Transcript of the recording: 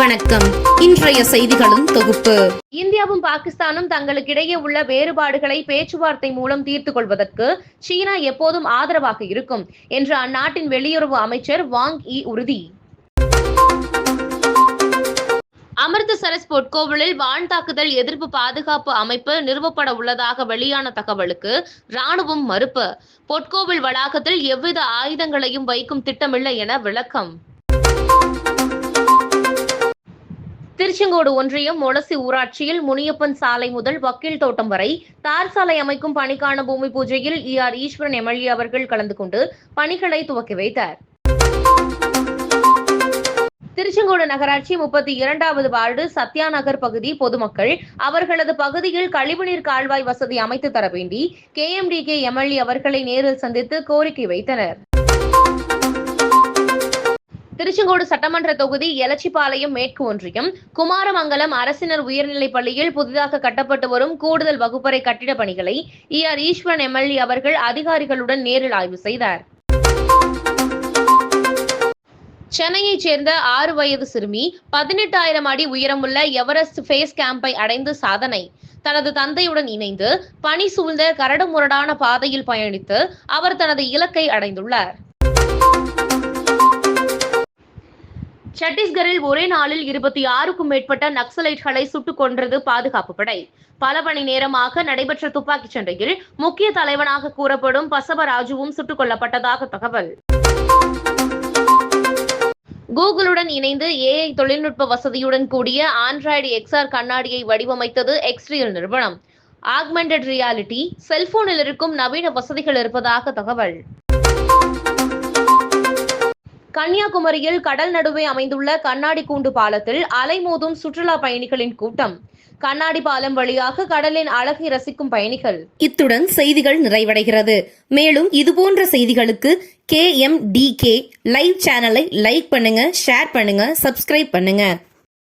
வணக்கம். இன்றைய செய்திகளும் தொகுப்பு. இந்தியாவும் பாகிஸ்தானும் தங்களுக்கிடையே உள்ள வேறுபாடுகளை பேச்சுவார்த்தை மூலம் தீர்த்துக் கொள்வதற்கு சீனா எப்போதும் ஆதரவாக இருக்கும் என்று அந்நாட்டின் வெளியுறவு அமைச்சர் வாங் இ உறுதி. அமிர்தசரஸ் பொற்கோவிலில் வான் தாக்குதல் எதிர்ப்பு பாதுகாப்பு அமைப்பு நிறுவப்பட உள்ளதாக வெளியான தகவலுக்கு ராணுவம் மறுப்பு. பொற்கோவில் வளாகத்தில் எவ்வித ஆயுதங்களையும் வைக்கும் திட்டமில்லை என விளக்கம். திருச்செங்கோடு ஒன்றியம் மொளசி ஊராட்சியில் முனியப்பன் சாலை முதல் வக்கீல் தோட்டம் வரை தார் சாலை அமைக்கும் பணிக்கான பூமி பூஜையில் இ ஆர் ஈஸ்வரன் எம்எல்ஏ அவர்கள் கலந்து கொண்டு பணிகளை துவக்கி வைத்தார். திருச்செங்கோடு நகராட்சி முப்பத்தி இரண்டாவது வார்டு சத்யா நகர் பகுதி பொதுமக்கள் அவர்களது பகுதியில் கழிவுநீர் கால்வாய் வசதி அமைத்து தர வேண்டி கே எம்எல்ஏ அவர்களை நேரில் சந்தித்து கோரிக்கை வைத்தனர். திருச்செங்கோடு சட்டமன்ற தொகுதி எலச்சிபாளையம் மேற்கு ஒன்றியம். குமாரமங்கலம் அரசினர் உயர்நிலைப் பள்ளியில் புதிதாக கட்டப்பட்டு வரும் கூடுதல் வகுப்பறை கட்டிட பணிகளை இ ஆர் ஈஸ்வரன் எம்எல்ஏ அவர்கள் அதிகாரிகளுடன் நேரில் ஆய்வு செய்தார். சென்னையைச் சேர்ந்த ஆறு வயது சிறுமி பதினெட்டாயிரம் அடி உயரமுள்ள எவரெஸ்ட் ஃபேஸ் கேம்பை அடைந்து சாதனை. தனது தந்தையுடன் இணைந்து பனி சூழ்ந்த கரடுமுரடான பாதையில் பயணித்து அவர் தனது இலக்கை அடைந்துள்ளார். சத்தீஸ்கரில் ஒரே நாளில் இருபத்தி ஆறுக்கும் மேற்பட்ட நக்சலைட்களை சுட்டுக் கொன்றது பாதுகாப்பு படை. பல மணி நேரமாக நடைபெற்ற துப்பாக்கிச் சண்டையில் முக்கிய தலைவனாக கூறப்படும் பசவராஜுவும் சுட்டுக் கொல்லப்பட்டதாக தகவல். கூகுளுடன் இணைந்து ஏஐ தொழில்நுட்ப வசதியுடன் கூடிய ஆண்ட்ராய்டு எக்ஸ்ஆர் கண்ணாடியை வடிவமைத்தது எக்ஸ்ரியல் நிறுவனம். ஆக்மெண்டட் ரியாலிட்டி செல்போனில் இருக்கும் நவீன வசதிகள் இருப்பதாக தகவல். கன்னியாகுமரியில் கடல் நடுவே அமைந்துள்ள கண்ணாடி கூண்டு பாலத்தில் அலைமோதும் சுற்றுலா பயணிகளின் கூட்டம். கண்ணாடி பாலம் வழியாக கடலின் அழகை ரசிக்கும் பயணிகள். இத்துடன் செய்திகள் நிறைவடைகிறது. மேலும் இதுபோன்ற செய்திகளுக்கு K M T K live சேனலை லைக் பண்ணுங்க ஷேர் பண்ணுங்க சப்ஸ்கிரைப் பண்ணுங்க.